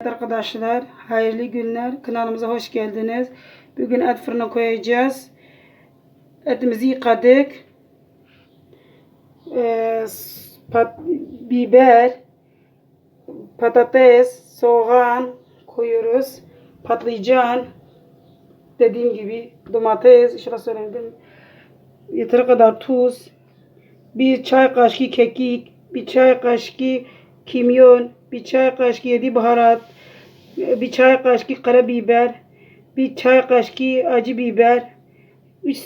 Evet arkadaşlar, hayırlı günler. Kanalımıza hoş geldiniz. Bugün et fırına koyacağız. Etimizi yıkadık. Ee, pat, biber, patates, soğan koyuyoruz. Patlıcan, dediğim gibi domates, işte söyledim. Yeteri kadar tuz, bir çay kaşığı kekik, bir çay kaşığı kimyon, bir çay kaşığı yedi baharat, bir çay kaşığı karabiber, bir çay kaşığı acı biber, üç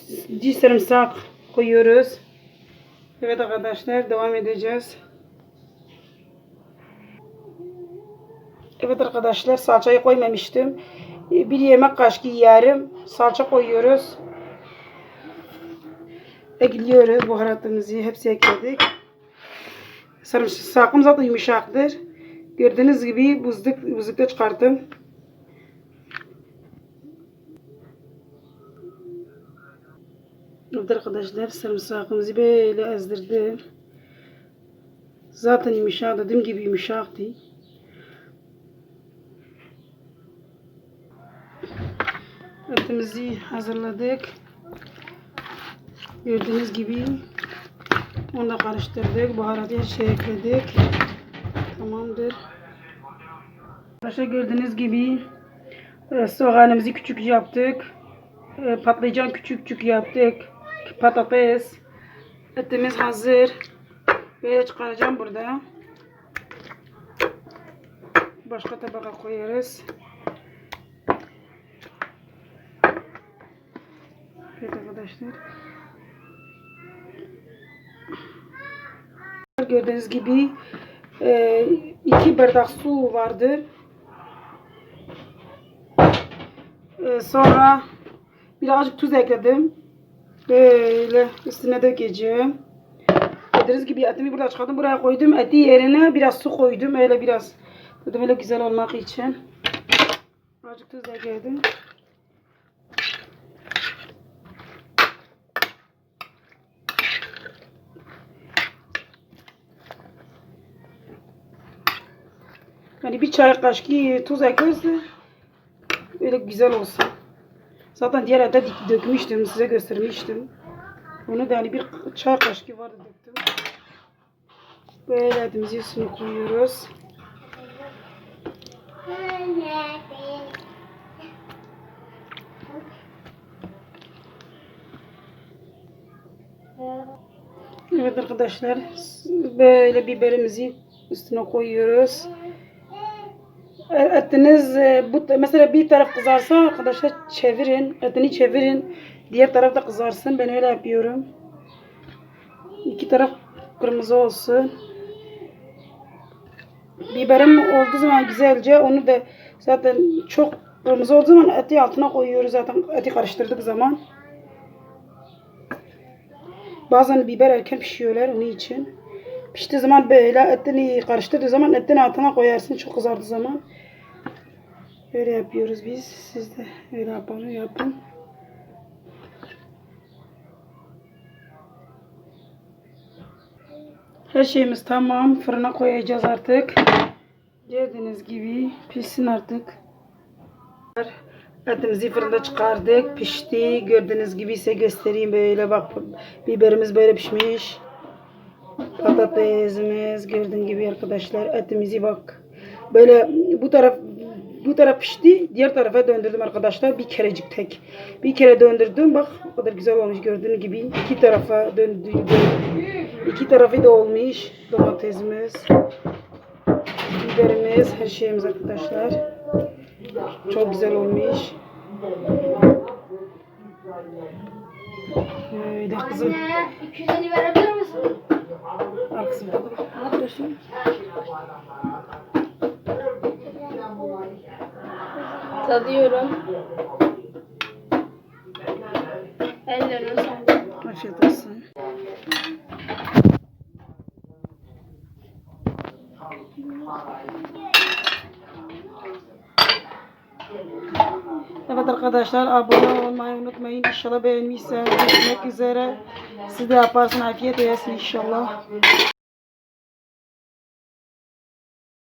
diş sarımsak koyuyoruz. Evet arkadaşlar devam edeceğiz. Evet arkadaşlar salçayı koymamıştım. Bir yemek kaşığı yarım salça koyuyoruz. Ekliyoruz baharatımızı hepsi ekledik. Sarımsakım zaten yumuşaktır. Gördüğünüz gibi buzluk, buzlukta çıkarttım. Evet arkadaşlar sarımsakımızı böyle ezdirdim. Zaten yumuşak dediğim gibi yumuşaktı. Etimizi hazırladık. Gördüğünüz gibi onu da karıştırdık. Baharatı her şey ekledik. Tamamdır. Arkadaşlar gördüğünüz gibi soğanımızı küçük yaptık. E, Patlıcan küçük küçük yaptık. Patates. Etimiz hazır. Böyle çıkaracağım burada. Başka tabaka koyarız. Evet arkadaşlar. Gördüğünüz gibi e, iki bardak su vardır. E, sonra birazcık tuz ekledim. Böyle üstüne dökeceğim. Gördüğünüz gibi etimi burada çıkardım. Buraya koydum. Eti yerine biraz su koydum. Öyle biraz dedim öyle güzel olmak için. Birazcık tuz ekledim. Yani bir çay kaşığı tuz eklerse böyle güzel olsun. Zaten diğer dik- dökmüştüm, size göstermiştim. Onu da hani bir çay kaşığı vardı döktüm. Böyle etimizi üstüne koyuyoruz. Evet arkadaşlar böyle biberimizi üstüne koyuyoruz. Etiniz e, bu mesela bir taraf kızarsa arkadaşlar çevirin. Etini çevirin. Diğer taraf da kızarsın. Ben öyle yapıyorum. İki taraf kırmızı olsun. Biberim olduğu zaman güzelce onu da zaten çok kırmızı olduğu zaman eti altına koyuyoruz zaten eti karıştırdık zaman. Bazen biber erken pişiyorlar onun için. Piştiği zaman böyle etini karıştırdığı zaman etin altına koyarsın çok kızardığı zaman. Böyle yapıyoruz biz. Siz de öyle yapın, yapın. Her şeyimiz tamam. Fırına koyacağız artık. Gördüğünüz gibi pişsin artık. Etimizi fırında çıkardık. Pişti. Gördüğünüz gibi size göstereyim böyle bak. Biberimiz böyle pişmiş. Patatesimiz gördüğün gibi arkadaşlar. Etimizi bak. Böyle bu taraf bu taraf pişti. Diğer tarafa döndürdüm arkadaşlar. Bir kerecik tek. Bir kere döndürdüm. Bak o kadar güzel olmuş gördüğünüz gibi. iki tarafa döndürdüm. İki tarafı da olmuş. Domatesimiz. Biberimiz. Her şeyimiz arkadaşlar. Çok güzel olmuş. Öyle kızım. Anne, 250 verebilir misin? Al kızım. Ne yapıyorsun? Tadıyorum. Ellerine sağlık. Afiyet olsun. Evet arkadaşlar abone olmayı unutmayın. İnşallah beğenmişseniz görüşmek üzere. Siz de yaparsın afiyet olsun inşallah.